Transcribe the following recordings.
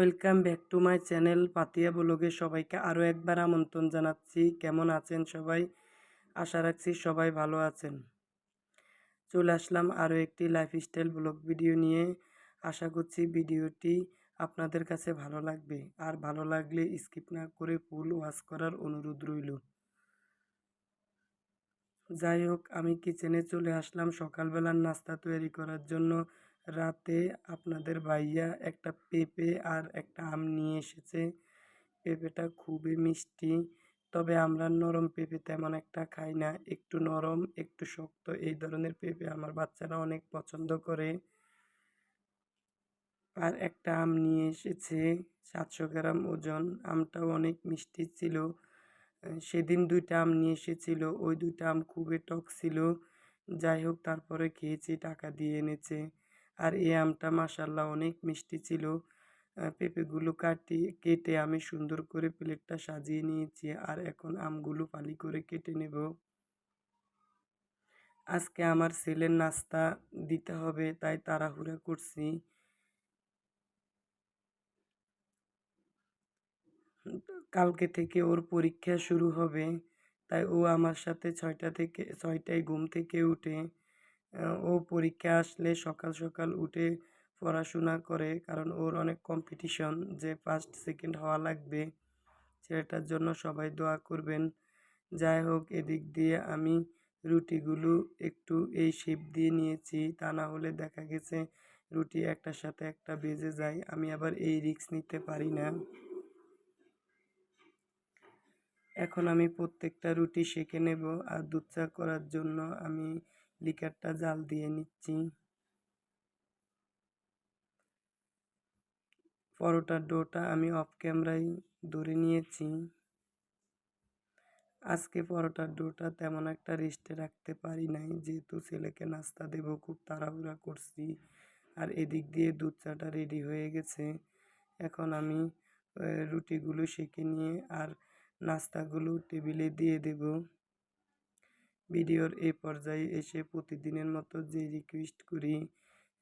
Welcome back to my channel Patiya ব্লগে সবাইকে আরও একবার আমন্ত্রণ জানাচ্ছি। কেমন আছেন সবাই? আশা রাখছি সবাই ভালো আছেন। চলে আসলাম আরও একটি লাইফস্টাইল ব্লগ ভিডিও নিয়ে। আশা করছি ভিডিওটি আপনাদের কাছে ভালো লাগবে। আর ভালো লাগলে স্কিপ না করে ফুল ওয়াশ করার অনুরোধ রইল। যাই হোক, আমি কিচেনে চলে আসলাম। সকালবেলার নাস্তা তৈরি করার জন্য। রাতে আপনাদের ভাইয়া একটা পেঁপে আর একটা আম নিয়ে এসেছে। পেঁপেটা খুবই মিষ্টি, তবে আমরা নরম পেঁপে তেমন একটা খাই না। একটু নরম, একটু শক্ত, এই ধরনের পেঁপে আমার বাচ্চারা অনেক পছন্দ করে। আর একটা আম নিয়ে এসেছে, সাতশো গ্রাম ওজন, আমটাও অনেক মিষ্টি ছিল। সেদিন দুইটা আম নিয়ে এসেছিল, ওই দুইটা আম খুবই টক ছিল। যাই হোক, তারপরে খেয়েছি, টাকা দিয়ে এনেছে। আর এই আমটা মাসাল্লাহ অনেক মিষ্টি ছিল। পেঁপেগুলো কাটি, কেটে আমি সুন্দর করে প্লেটটা সাজিয়ে নিয়েছি আর এখন আমগুলো পালি করে কেটে নেব। আজকে আমার ছেলের নাস্তা দিতে হবে, তাই তাড়াহুড়া করছি। কালকে থেকে ওর পরীক্ষা শুরু হবে, তাই ও আমার সাথে ছয়টা থেকে, ছয়টায় ঘুম থেকে উঠে ও পরীক্ষা আসলে সকাল সকাল উঠে পড়াশোনা করে। কারণ ওর অনেক কম্পিটিশন যে ফার্স্ট সেকেন্ড হওয়া লাগবে ছেলেটার জন্য সবাই দোয়া করবেন। যাই হোক, এদিক দিয়ে আমি রুটিগুলো একটু এই শেপ দিয়ে নিয়েছি। তা না হলে দেখা গেছে রুটি একটার সাথে একটা বেজে যায়। আমি আবার এই রিক্স নিতে পারি না। এখন আমি প্রত্যেকটা রুটি সেঁকে নেব। আর দুধ চা করার জন্য আমি লিকারটা জাল দিয়ে নিচ্ছি। পরোটার ডোটা আমি অফ ক্যামেরায় ধরে নিয়েছি। আজকে পরোটার ডোটা তেমন একটা রেস্টে রাখতে পারি নাই। যেহেতু ছেলেকে নাস্তা দেব, খুব তাড়াহুড়া করছি। আর এদিক দিয়ে দুধ চাটা রেডি হয়ে গেছে। এখন আমি রুটিগুলো সেঁকে নিয়ে আর নাস্তাগুলো টেবিলে দিয়ে দেব। ভিডিওর এই পর্যায়ে এসে প্রতিদিনের মতো যে রিকোয়েস্ট করি,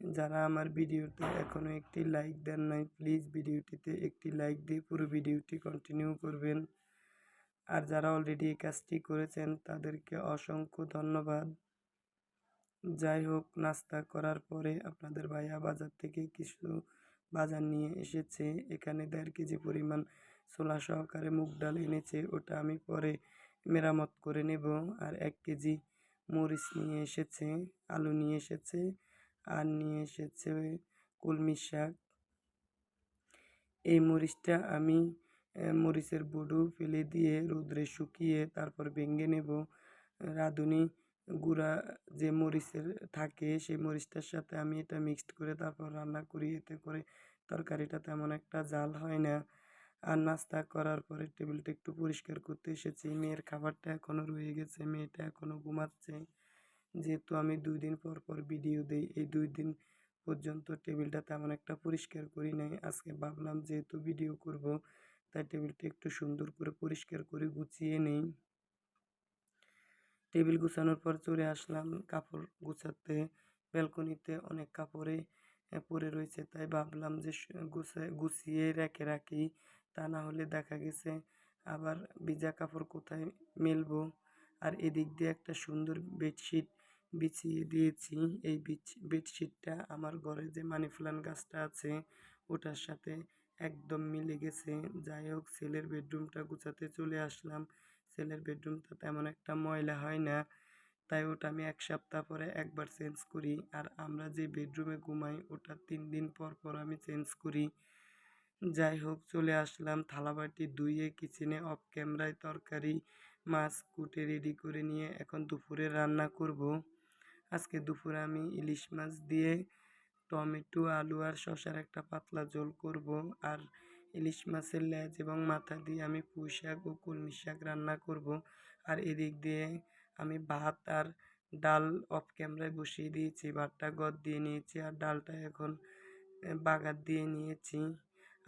যারা আমার ভিডিওতে এখনও একটি লাইক দেন নাই প্লিজ ভিডিওটিতে একটি লাইক দিয়ে পুরো ভিডিওটি কন্টিনিউ করবেন। আর যারা অলরেডি এই কাজটি করেছেন, তাদেরকে অসংখ্য ধন্যবাদ। যাই হোক, নাস্তা করার পরে আপনাদের ভাইয়া বাজার থেকে কিছু বাজার নিয়ে এসেছে। এখানে দেড় কেজি পরিমাণ ছোলা সহকারে মুগ ডাল এনেছে, ওটা আমি পরে মেরামত করে নেব। আর এক কেজি মরিচ নিয়ে এসেছে, আলু নিয়ে এসেছে, আর নিয়ে এসেছে কলমি শাক। এই মরিচটা আমি মরিচের বুডু ফেলে দিয়ে রোদ্রে শুকিয়ে তারপর ভেঙে নেব। রাঁধুনি গুঁড়া যে মরিচের থাকে, সেই মরিচটার সাথে আমি এটা মিক্সড করে তারপর রান্না করি। এতে করে তরকারিটা তেমন একটা জাল হয় না। আর নাস্তা করার পরে টেবিলটা একটু পরিষ্কার করতে এসেছি। মেয়ের খাবারটা এখনও রয়ে গেছে, মেয়েটা এখনও ঘুমাচ্ছে। যেহেতু আমি দুই দিন পর পর ভিডিও দিই, এই দুই দিন পর্যন্ত টেবিলটা তেমন একটা পরিষ্কার করি নাই। আজকে ভাবলাম যেহেতু ভিডিও করব, তাই টেবিলটা একটু সুন্দর করে পরিষ্কার করে গুছিয়ে নেই। টেবিল গুছানোর পর চলে আসলাম কাপড় গুছাতে। ব্যালকনিতে অনেক কাপড়ে পরে রয়েছে, তাই ভাবলাম যে গুছায় রেখে রাখি। তা না হলে দেখা গেছে আবার ভিজা কাপড় কোথায় মেলবো। আর এদিক দিয়ে একটা সুন্দর বেডশিট বিছিয়ে দিয়েছি। এই বেডশিটটা আমার ঘরে যে মানি প্লান্ট গাছটা আছে, ওটার সাথে একদম মিলে গেছে। যাই হোক, ছেলের বেডরুমটা গুছাতে চলে আসলাম। ছেলের বেডরুমটা তেমন একটা ময়লা হয় না, তাই ওটা আমি এক সপ্তাহ পরে একবার চেঞ্জ করি। আর আমরা যে বেডরুমে ঘুমাই, ওটা তিন দিন পর পর আমি চেঞ্জ করি। যাই হোক চলে আসলাম থালাবাটি ধুয়ে কিচেনে অফ ক্যামেরায় তরকারি, মাছ কুটে রেডি করে নিয়ে এখন দুপুরে রান্না করব। আজকে দুপুরে আমি ইলিশ মাছ দিয়ে টমেটো, আলু আর শশার একটা পাতলা ঝোল করব। আর ইলিশ মাছের লেজ এবং মাথা দিয়ে আমি পুঁই শাক ও কলমি শাক রান্না করব। আর এদিক দিয়ে আমি ভাত আর ডাল অফ ক্যামেরায় বসিয়ে দিয়েছি, ভাতটা গদ দিয়ে নিয়েছি আর ডালটা এখন বাগার দিয়ে নিয়েছি।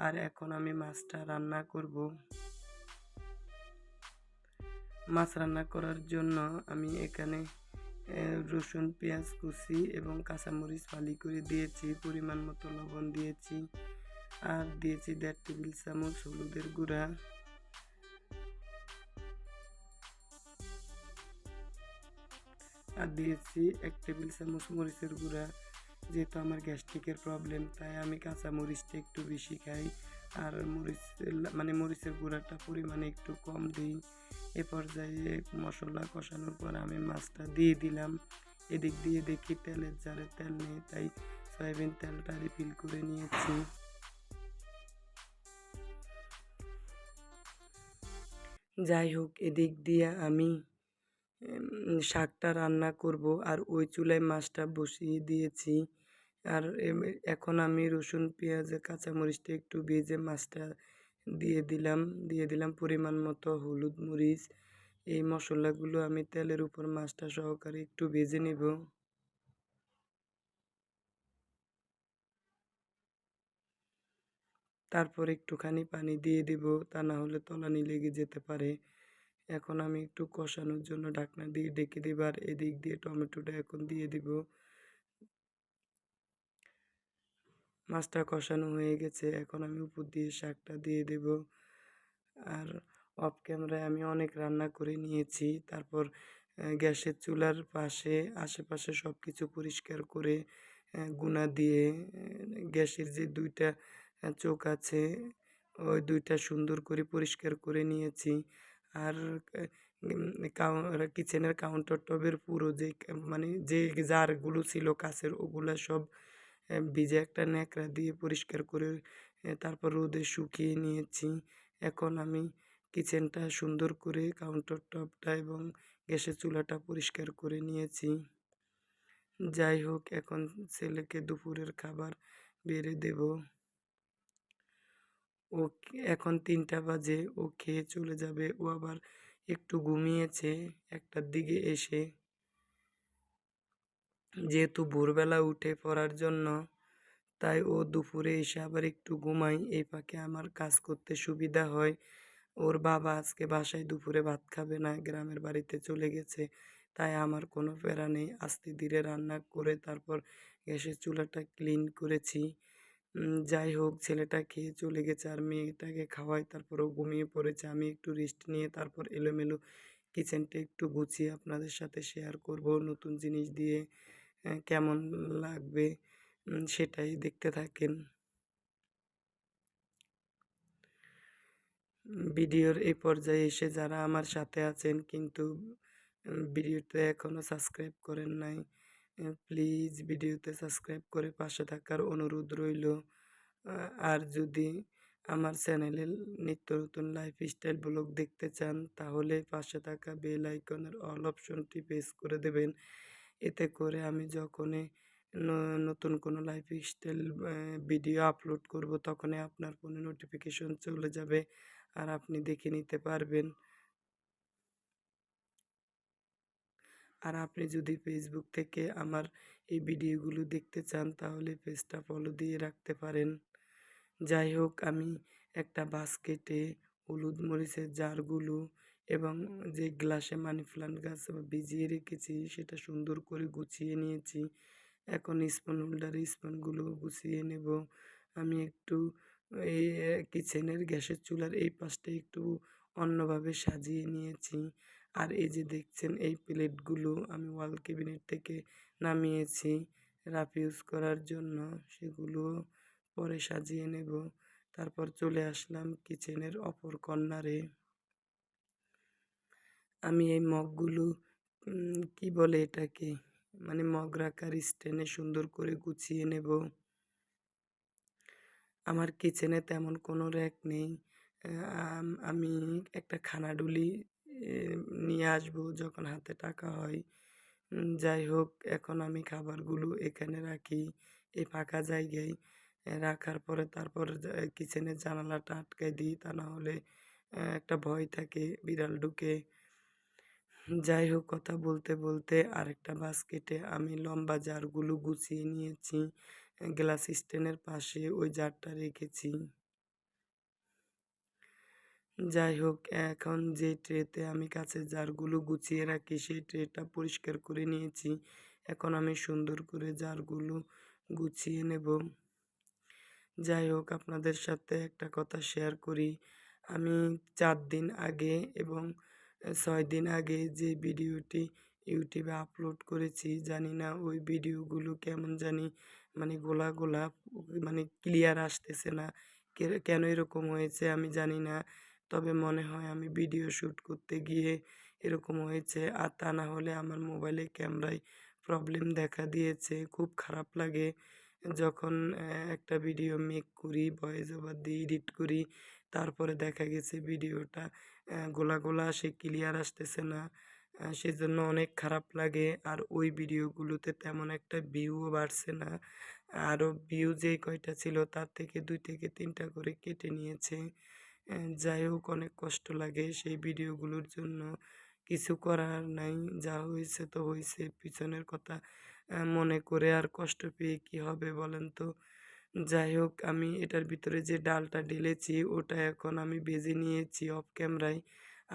আর এখন আমি মাছটা রান্না করব। মাছ রান্না করার জন্য আমি এখানে রসুন, পেঁয়াজ কুচি এবং কাঁচামরিচ ফালি করে দিয়েছি, পরিমাণ মতো লবণ দিয়েছি আর দিয়েছি দেড় টেবিল চামচ হলুদের গুঁড়া। আর দিয়েছি এক টেবিল চামচ মরিচের গুঁড়া। যেহেতু আমার গ্যাস্ট্রিকের প্রবলেম, তাই আমি কাঁচা মরিচটা একটু বেশি খাই। আর মরিচ মানে মরিচের গুঁড়াটা পরিমাণে একটু কম দিই। এ পর্যায়ে মশলা কষানোর পর আমি মাছটা দিয়ে দিলাম। এদিক দিয়ে দেখি তেলের জারে তেল নেই, তাই সয়াবিন তেলটা রিফিল করে নিয়েছি। যাই হোক, এদিক দিয়ে আমি শাকটা রান্না করব। আর ওই চুলায় মাছটা বসিয়ে দিয়েছি। আর এখন আমি রসুন, পেঁয়াজ কাঁচামরিচটা একটু ভেজে মাছটা দিয়ে দিলাম দিয়ে দিলাম পরিমাণ মতো হলুদ মরিচ। এই মশলাগুলো আমি তেলের উপর মাছটা সহকারে একটু ভেজে নেব। তারপর একটুখানি পানি দিয়ে দিব, তা না হলে তলানি লেগে যেতে পারে। এখন আমি একটু কষানোর জন্য ঢাকনা দিয়ে ডেকে দিব, আর এদিক দিয়ে টমেটোটা এখন দিয়ে দিব। মাছটা কষানো হয়ে গেছে। এখন আমি উপর দিয়ে শাকটা দিয়ে দেব। আর অফ ক্যামেরায় আমি অনেক রান্না করে নিয়েছি। তারপর গ্যাসের চুলার পাশে, আশেপাশে সব কিছু পরিষ্কার করে গুনা দিয়ে গ্যাসের যে দুইটা চোখ আছে, ওই দুইটা সুন্দর করে পরিষ্কার করে নিয়েছি। আর কিচেনের কাউন্টার টপের পুরো যে মানে যে জারগুলো ছিল, কাছের ওগুলা সব ভিজে একটা ন্যাকড়া দিয়ে পরিষ্কার করে তারপর রোদে শুকিয়ে নিয়েছি। এখন আমি কিচেনটা সুন্দর করে কাউন্টার টপটা এবং গ্যাসের চুলাটা পরিষ্কার করে নিয়েছি। যাই হোক, এখন ছেলেকে দুপুরের খাবার বেড়ে দেব। ও এখন তিনটা বাজে, ও খেয়ে চলে যাবে। ও আবার একটু ঘুমিয়েছে, একটার দিকে এসে যেহেতু ভোরবেলা উঠে পড়ার জন্য, তাই ও দুপুরে এসে আবার একটু ঘুমাই এই ফাঁকে আমার কাজ করতে সুবিধা হয়। ওর বাবা আজকে বাসায় দুপুরে ভাত খাবে না, গ্রামের বাড়িতে চলে গেছে। তাই আমার কোনো প্যারা নেই। আস্তে ধীরে রান্না করে তারপর গ্যাসের চুলাটা ক্লিন করেছি। যাই হোক, ছেলেটা খেয়ে চলে গেছে আর মেয়েটাকে খাওয়াই তারপর ও ঘুমিয়ে পড়েছে। আমি একটু রেস্ট নিয়ে তারপর এলোমেলো কিচেনটা একটু গুছিয়ে আপনাদের সাথে শেয়ার করব নতুন জিনিস দিয়ে। কেমন লাগবে? সেটাই দেখতে থাকেন। ভিডিওর এই পর্যায়ে এসে যারা আমার সাথে আছেন কিন্তু ভিডিওতে এখনও সাবস্ক্রাইব করেন নাই প্লিজ ভিডিওতে সাবস্ক্রাইব করে পাশে থাকার অনুরোধ রইল। আর যদি আমার চ্যানেলে নিত্য নতুন লাইফস্টাইল ব্লগ দেখতে চান, তাহলে পাশে থাকা বেল আইকনের অল অপশনটি প্রেস করে দেবেন। এতে করে আমি যখনই নতুন কোনো লাইফস্টাইল ভিডিও আপলোড করব, তখনই আপনার ফোনে নোটিফিকেশন চলে যাবে আর আপনি দেখে নিতে পারবেন। আর আপনি যদি ফেসবুক থেকে আমার এই ভিডিওগুলো দেখতে চান, তাহলে পেজটা ফলো দিয়ে রাখতে পারেন। যাই হোক, আমি একটা বাস্কেটে হলুদ মরিচের জারগুলো এবং যে গ্লাসে মানি প্লান্ট গাছ ভিজিয়ে রেখেছি সেটা সুন্দর করে গুছিয়ে নিয়েছি। এখন স্পুন হোল্ডারে স্পুনগুলো গুছিয়ে নেব। আমি একটু এই কিচেনের গ্যাসের চুলার এই পাশটা একটু অন্যভাবে সাজিয়ে নিয়েছি। আর এই যে দেখছেন এই প্লেটগুলো আমি ওয়াল ক্যাবিনেট থেকে নামিয়েছি রাফ ইউজ করার জন্য। সেগুলো পরে সাজিয়ে নেব। তারপর চলে আসলাম কিচেনের অপর কর্নারে। আমি এই মগগুলো কি বলে এটাকে মানে মগ রাখার স্ট্যান্ডে সুন্দর করে গুছিয়ে নেব। আমার কিচেনে তেমন কোনো র্যাক নেই। আমি একটা খানাডুলি নিয়ে আসব যখন হাতে টাকা হয়। যাই হোক, এখন আমি খাবারগুলো এখানে রাখি, এই ফাঁকা জায়গায়। রাখার পরে তারপর কিচেনের জানালাটা আটকাই দিই, তা না হলে একটা ভয় থাকে, বিড়াল ঢুকে। যাই হোক কথা বলতে বলতে আরেকটা বাস্কেটে আমি লম্বা জারগুলো গুছিয়ে নিয়েছি গ্লাস স্ট্যান্ডের পাশে ওই জারটা রেখেছি। যাই হোক এখন যে ট্রেতে আমি কাছের জারগুলো গুছিয়ে রাখি, সেই ট্রেটা পরিষ্কার করে নিয়েছি। এখন আমি সুন্দর করে জারগুলো গুছিয়ে নেব। যাই হোক আপনাদের সাথে একটা কথা শেয়ার করি। আমি চার দিন আগে এবং ছয় দিন আগে যে ভিডিওটি ইউটিউবে আপলোড করেছি, জানি না ওই ভিডিওগুলো কেমন জানি মানে গোলা গোলা মানে ক্লিয়ার আসতেছে না। কেন এরকম হয়েছে আমি জানি না। তবে মনে হয় আমি ভিডিও শ্যুট করতে গিয়ে এরকম হয়েছে। আর তা না হলে আমার মোবাইলে ক্যামেরায় প্রবলেম দেখা দিয়েছে, খুব খারাপ লাগে। যখন একটা ভিডিও মেক করি, ভয়েস ওভার দিয়ে এডিট করি, তারপরে দেখা গেছে ভিডিওটা গোলা গোলা আসে ক্লিয়ার আসতেছে না। সেজন্য অনেক খারাপ লাগে। আর ওই ভিডিওগুলোতে তেমন একটা ভিউও বাড়ছে না। আরও ভিউ যে কয়টা ছিল তার থেকে দুই থেকে তিনটা করে কেটে নিয়েছে। যাই হোক, অনেক কষ্ট লাগে সেই ভিডিওগুলোর জন্য। কিছু করার নাই, যা হয়েছে তো হয়েছে, পিছনের কথা মনে করে আর কষ্ট পেয়ে কি হবে বলেন তো? যাই হোক, আমি এটার ভিতরে যে ডালটা ঢেলেছি, ওটা এখন আমি বেজে নিয়েছি অফ ক্যামেরায়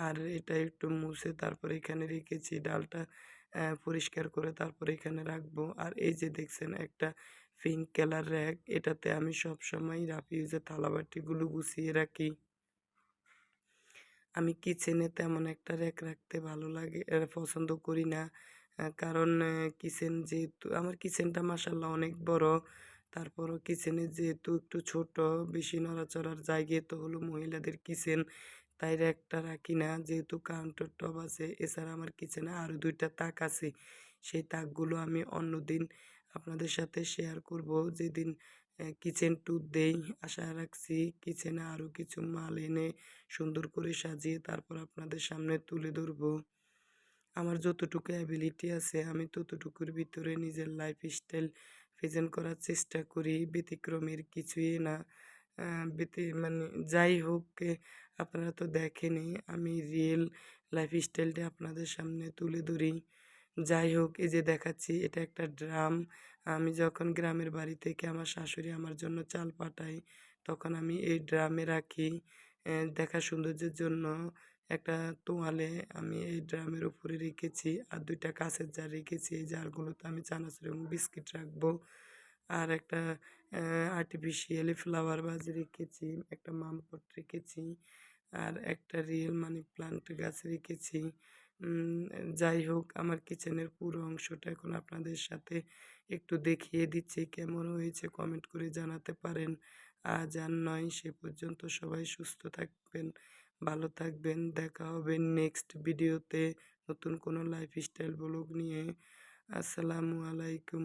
আর এটা একটু মুছে তারপর এখানে রেখেছি ডালটা পরিষ্কার করে তারপর এখানে রাখব। আর এই যে দেখছেন, একটা পিঙ্ক কালার র্যাক এটাতে আমি সব সময় রাফি ইউজের থালাবাটিগুলো গুছিয়ে রাখি। আমি কিচেনে তেমন একটা র্যাক রাখতে ভালো লাগে পছন্দ করি না। কারণ কিচেন যেহেতু, আমার কিচেনটা মাসাল্লাহ অনেক বড়। তারপরও কিচেনে যেহেতু একটু ছোট, বেশি নড়াচড়ার জায়গায় তো হলো মহিলাদের কিচেন। তাই একটা রাখি না, যেহেতু কাউন্টার টপ আছে, এছাড়া আমার কিচেনে আরও দুইটা তাক আছে। সেই তাকগুলো আমি অন্যদিন আপনাদের সাথে শেয়ার করব। যেদিন কিচেন ট্যুর দেই, আশা রাখছি কিচেনে আরও কিছু মাল এনে সুন্দর করে সাজিয়ে তারপর আপনাদের সামনে তুলে ধরবো। আমার যতটুকু অ্যাবিলিটি আছে, আমি ততটুকুর ভিতরে নিজের লাইফ স্টাইল প্রেজেন্ট করার চেষ্টা করি, ব্যতিক্রমের কিছুই না। ব্যতি মানে যাই হোক আপনারা তো দেখেনি আমি রিয়েল লাইফ স্টাইলটা আপনাদের সামনে তুলে ধরি। যাই হোক, এই যে দেখাচ্ছি, এটা একটা ড্রাম আমি যখন গ্রামের বাড়ি থেকে আমার শাশুড়ি আমার জন্য চাল পাঠায়, তখন আমি এই ড্রামে রাখি দেখা সৌন্দর্যের জন্য। একটা তোয়ালে আমি এই ড্রামের উপরে রেখেছি আর দুইটা কাঁচের জার রেখেছি। এই জারগুলোতে আমি চানাচুর এবং বিস্কিট রাখব। আর একটা আর্টিফিশিয়ালি ফ্লাওয়ার ভাজ রেখেছি, একটা মামপট রেখেছি আর একটা রিয়েল মানি প্লান্ট গাছ রেখেছি। যাই হোক, আমার কিচেনের পুরো অংশটা এখন আপনাদের সাথে একটু দেখিয়ে দিচ্ছি কেমন হয়েছে কমেন্ট করে জানাতে পারেন। আজ আর নয়, সে পর্যন্ত সবাই সুস্থ থাকবেন। ভালো থাকবেন দেখা হবে নেক্সট ভিডিওতে নতুন কোনো লাইফস্টাইল ব্লগ নিয়ে। আসসালামু আলাইকুম।